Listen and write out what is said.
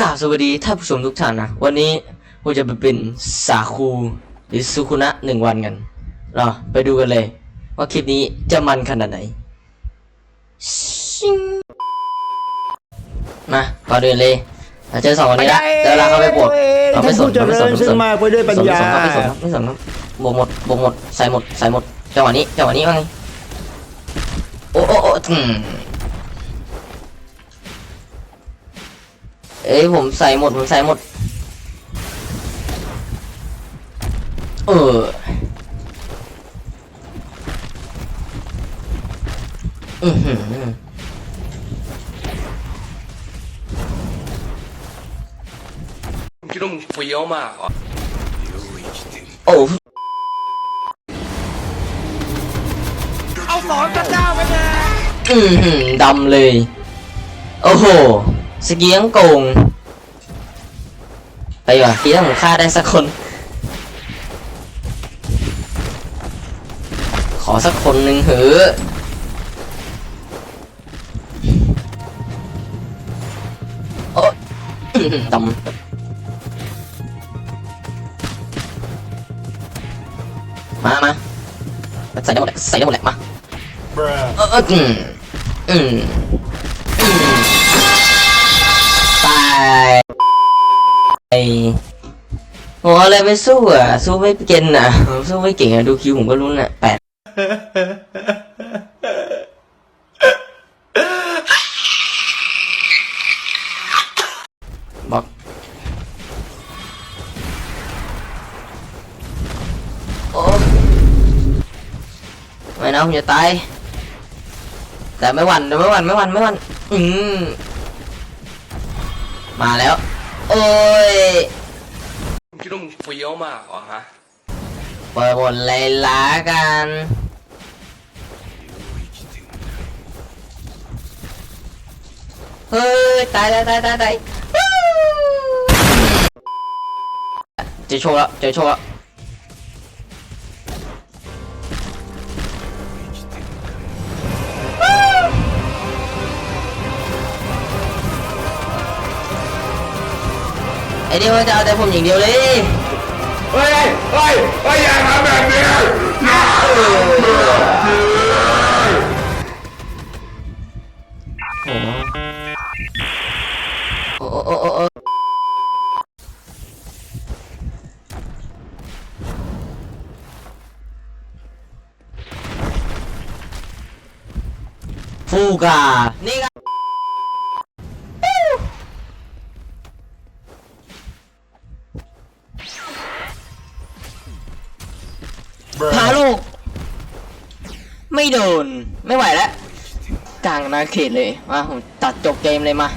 กราบสวัสดีท่านผู้ชมทุกท่านนะวันนี้ผมจะไปเป็นสาคูหรือสุคุนะหนึ่งวันกันเราไปดูกันเลย ว่าคลิปนี้จะมันขนาดไหนชิงมาก่อนอื่นเลยเราเจอสองคนนี้ละเดี๋ยวเราเข้าไปบวกเราไม่สนท่เราไม่สนผู้เราเจริญไม่ซึ่สงนมากไปด้วยปัญญาไม่สนครับไม่สนครับบวกหมดบวกหมดใส่หมดใส่หมดจังหวะนี้จังหวะนี้ว่าไงโอ้โอ้โอ้ เอ้ยผมใส่หมดผมใส่หมด เออ อือหือคิดว่ามึงเฟี้ยวมากเหรอโอ้เอาสอนกันดาวไปเลยอือหือดำเลย โอ้โห สกียังโกง ไปว่ะทีถ้าผมฆ่าได้สักคน ขอสักคนหนึ่งเหอะโอ้อื้อหือดำมามาใส่ได้หมดแหละใส่ได้หมดแหละมาเออเอออืมอืมอืม ไอ้หัวอะไรไปสู้อะ สู้ไม่เก่งอะ สู้ไม่เก่งอะ ดูคิวผมก็รู้น่ะแปดบอกโอ้ไม่นะผมจะตาย แต่ไม่หวั่นแต่ไม่หวั่นไม่หวั่นไม่หวั่นอืมมาแล้ว โอ้ยคิดว่ามึงเฟี้ยวมากเหรอฮะปล่อยบนเลยละกันเฮ้ยตายตายตายตายตายเจอโชว์แล้วเจอโชว์แล้ว นี่มันจะเอาแต่ผมอย่างเดียวเลยเฮ้ยเฮ้ยเฮ้ยอย่าทำแบบนี้โอ้โอ้โอ้โอ้โอ้ฟูกานี่ พาลูก ไม่โดน ไม่ไหวแล้วกลางนาเขตเลยมาผมตัดจบเกมเลยมา